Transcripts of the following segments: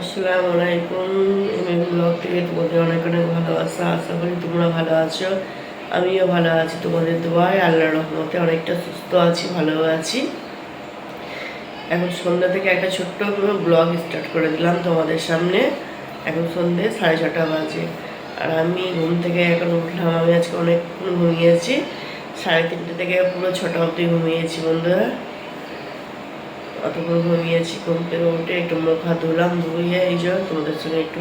আসসালামু আলাইকুম MA blog থেকে তোমাদের অনেক অনেক ভালোবাসা। আশা করি তোমরা ভালো আছো। আমিও ভালো আছি। তোমাদের দোয়ায় আল্লাহর রহমতে অনেকটা সুস্থ আছি ভালো আছি। এখন সন্ধ্যা থেকে একটা ছোট্ট ব্লগ স্টার্ট করে দিলাম তোমাদের সামনে। এখন সন্ধ্যে সাড়ে ছটা বাজে। আর আমি ঘুম থেকে এখন উঠলাম। আমি আজকে অনেকক্ষণ ঘুমিয়েছি। সাড়ে তিনটে থেকে পুরো ছটা অবধি ঘুমিয়েছি বন্ধুরা। অতক্ষণ ঘুমিয়েছি ঘুম থেকে উঠে একটু মুখ হাত ধুলাম, ধুয়ে এই যে তোমাদের সঙ্গে একটু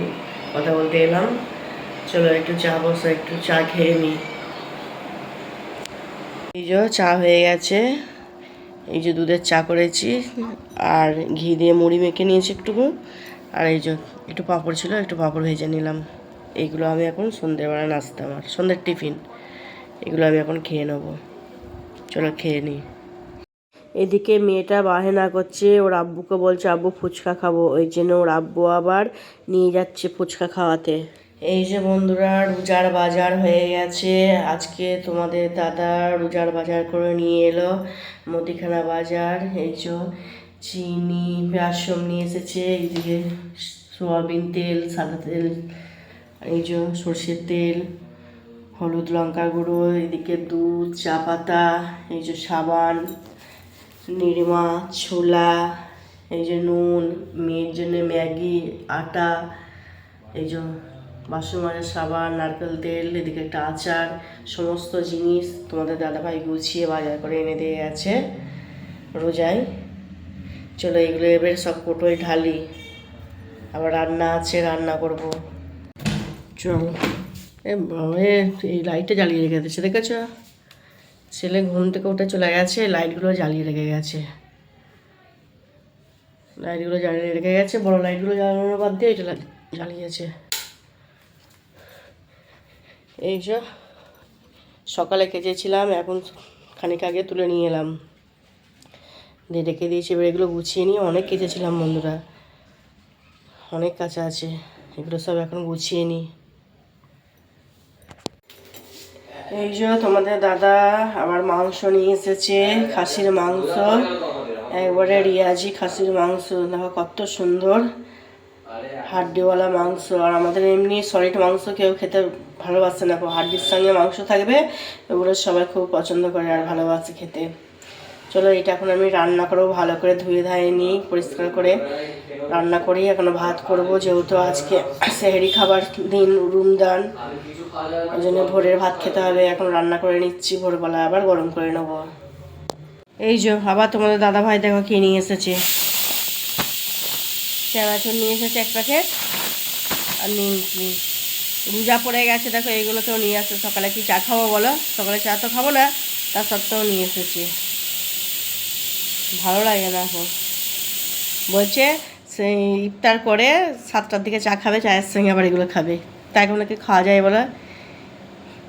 কথা বলতে এলাম। চলো একটু চা বসা, একটু চা খেয়ে নিই এই যে চা হয়ে গেছে। এই যে দুধের চা করেছি, আর ঘি দিয়ে মুড়ি মেখে নিয়েছি একটুকু। আর এই যে একটু পাঁপড় ছিল, একটু পাঁপড় ভেজে নিলাম। এইগুলো আমি এখন সন্ধ্যেবেলা নাস্তা, আমার সন্ধ্যের টিফিন। এগুলো আমি এখন খেয়ে নেব। চলো খেয়ে নিই। এদিকে মেয়েটা বাহেনা করছে, ওর আব্বুকে বলছে, আব্বু, ফুচকা খাব। ওই জন্য ওর আব্বু আবার নিয়ে যাচ্ছে ফুচকা খাওয়াতে। এই যে বন্ধুরা, রোজার বাজার হয়ে গেছে। আজকে তোমাদের দাদা রোজার বাজার করে নিয়ে এলো, মুদিখানা বাজার। এই যে চিনি, বেসন নিয়ে এসেছে এইদিকে সোয়াবিন তেল, সাদা তেল, এই যে সর্ষের তেল, হলুদ লঙ্কা গুঁড়ো, এদিকে দুধ, চা পাতা, এই যে সাবান। নিরমা, ছোলা, এই যে নুন, মেয়ের জন্য ম্যাগি, আটা, এই যে বাসন মাজার সাবান, নারকেল তেল, এদিকে একটা আচার, সমস্ত জিনিস তোমাদের দাদাভাই গুছিয়ে বাজার করে এনে দিয়ে গেছে রোজাই চলো এগুলো এবার সব কোটোয় ঢালি। আবার রান্না আছে, রান্না করব। চলো। এ এই লাইটটা জ্বালিয়ে রেখে দিচ্ছে দেখেছ? ছেলে ঘুম থেকে উঠে চলে গেছে, লাইটগুলো জ্বালিয়ে রেখে গেছে। লাইটগুলো জ্বালিয়ে রেখে গেছে, বড় লাইটগুলো জ্বালানোর বাদ দিয়ে এটা জ্বালিয়েছে। এই যে, সকালে কেচেছিলাম, এখন খানিক আগে তুলে নিয়ে এলাম। দিয়ে রেখে দিয়েছি, এবার এগুলো গুছিয়ে নিয়ে অনেক কেচেছিলাম বন্ধুরা। অনেক কাছে আছে, এগুলো সব এখন গুছিয়ে নিই। এই যে তোমাদের দাদা আবার মাংস নিয়ে এসেছে, খাসির মাংস। একবারে রিয়াজি খাসির মাংস, দেখো কত সুন্দর হাড্ডিওয়ালা মাংস। আর আমাদের এমনি সলিড মাংস কেউ খেতে ভালোবাসে না হাড্ডির সঙ্গে মাংস থাকবে ওগুলো সবাই খুব পছন্দ করে আর ভালোবাসে খেতে। চলো, এটা এখন আমি রান্না করব, ভালো করে ধুয়ে ধায়ে নিই পরিষ্কার করে রান্না করি। এখন ভাত করব, যেহেতু আজকে সেহেরি খাবার দিন, রুম দান। ওই জন্য ভোরের ভাত খেতে হবে, এখন রান্না করে নিচ্ছি, ভোরবেলা আবার গরম করে নেব। এই যে, আবার তোমাদের দাদা ভাই দেখো কি নিয়ে এসেছে। চানাচুর নিয়ে এসেছে এক প্যাকেট, আর নিমকি। রোজা পড়ে গেছে, দেখো এইগুলো তো নিয়ে আসছে সকালে কি চা খাব বলো? সকালে চা তো খাব না, তা সত্ত্বেও নিয়ে এসেছে। ভালো লাগে না এখন বলছে ইফতার করে সাতটার দিকে চা খাবে, চায়ের সঙ্গে আবার এগুলো খাবে। তাই এখন নাকি খাওয়া যায়? বলো,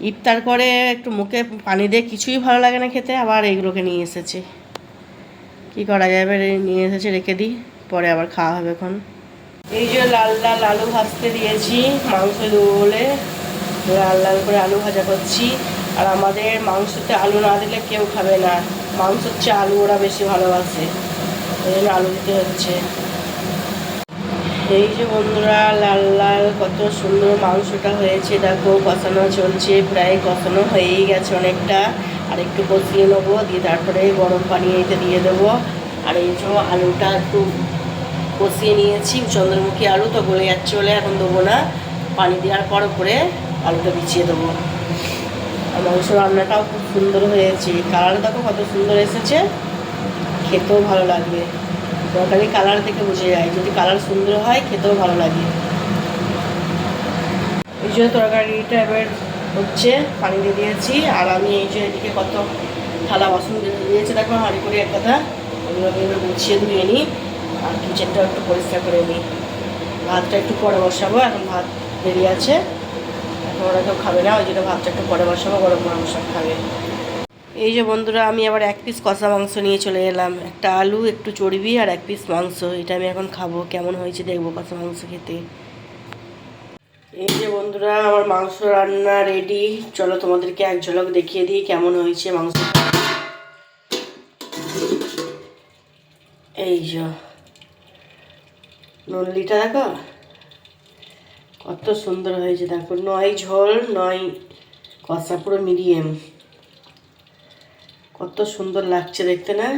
ইফতার করে একটু মুখে পানি দিয়ে কিছুই ভালো লাগে না খেতে, আবার এইগুলোকে নিয়ে এসেছে। কি করা যাবে নিয়ে এসেছে, রেখে দিই, পরে আবার খাওয়া হবে এখন। এই যে লাল লাল আলু ভাজতে দিয়েছি, মাংস দেবো বলে লাল লাল করে আলু ভাজা করছি। আর আমাদের মাংসতে আলু না দিলে কেউ খাবে না। মাংসের চেয়ে আলু ওরা বেশি ভালোবাসে। ওই জন্য আলু দিতে হচ্ছে। এই যে বন্ধুরা, লাল লাল কত সুন্দর মাংসটা হয়েছে। দেখো, কষানো চলছে, প্রায় কষানো হয়েই গেছে অনেকটা। আর একটু কষিয়ে নেব, দিয়ে তারপরে গরম পানি এতে দিয়ে দেবো। আর এই যে আলুটা একটু কষিয়ে নিয়েছি, চন্দ্রমুখী আলু তো গলে যাচ্ছে বলে এখন দেবো না। পানি দেওয়ার পর করে আলুটা বিছিয়ে দেবো। মাংস রান্নাটাও খুব সুন্দর হয়েছে। কালার দেখো কত সুন্দর এসেছে। খেতেও ভালো লাগবে। তরকারি কালার থেকে বুঝে যায়। যদি কালার সুন্দর হয়, খেতেও ভালো লাগে। এই যে তরকারিটা এবার হচ্ছে, পানি দিয়ে দিয়েছি। আর আমি এই যে এদিকে কত থালা বাসন দিয়ে দিয়েছি। দেখো, হাঁড়ি করে এক কথা। ওগুলোকে এবার গুছিয়ে ধুয়ে নিই। আর কিচেনটাও একটু পরিষ্কার করে নিই। ভাতটা একটু পরে বসাবো। এখন ভাত বেরিয়ে আছে। ওরা কেউ খাবে না, ওই জন্য ভাতটা একটু পরে বসাবো, গরম গরম সব খাবে। এই যে বন্ধুরা, আমি আবার এক পিস কষা মাংস নিয়ে চলে এলাম। একটা আলু, একটু চর্বি আর এক পিস মাংস। এটা আমি এখন খাব, কেমন হয়েছে দেখব কষা মাংস খেতে। এই যে বন্ধুরা, আমার মাংস রান্না রেডি চলো তোমাদেরকে এক ঝলক দেখিয়ে দিই কেমন হয়েছে মাংস। এই যে, নল্লিটা দেখো? কত সুন্দর হয়েছে, দেখো। নয় ঝোল, নয় কষা, পুরো মিডিয়াম। কত সুন্দর লাগছে দেখতে, না?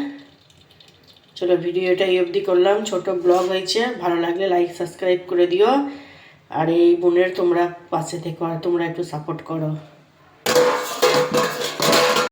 চলো, ভিডিওটা এই অবধি করলাম। ছোট ব্লগ হয়েছে, ভালো লাগলে লাইক সাবস্ক্রাইব করে দিও। আর এই বোনের তোমরা পাশে থেকো, আর তোমরা একটু সাপোর্ট করো।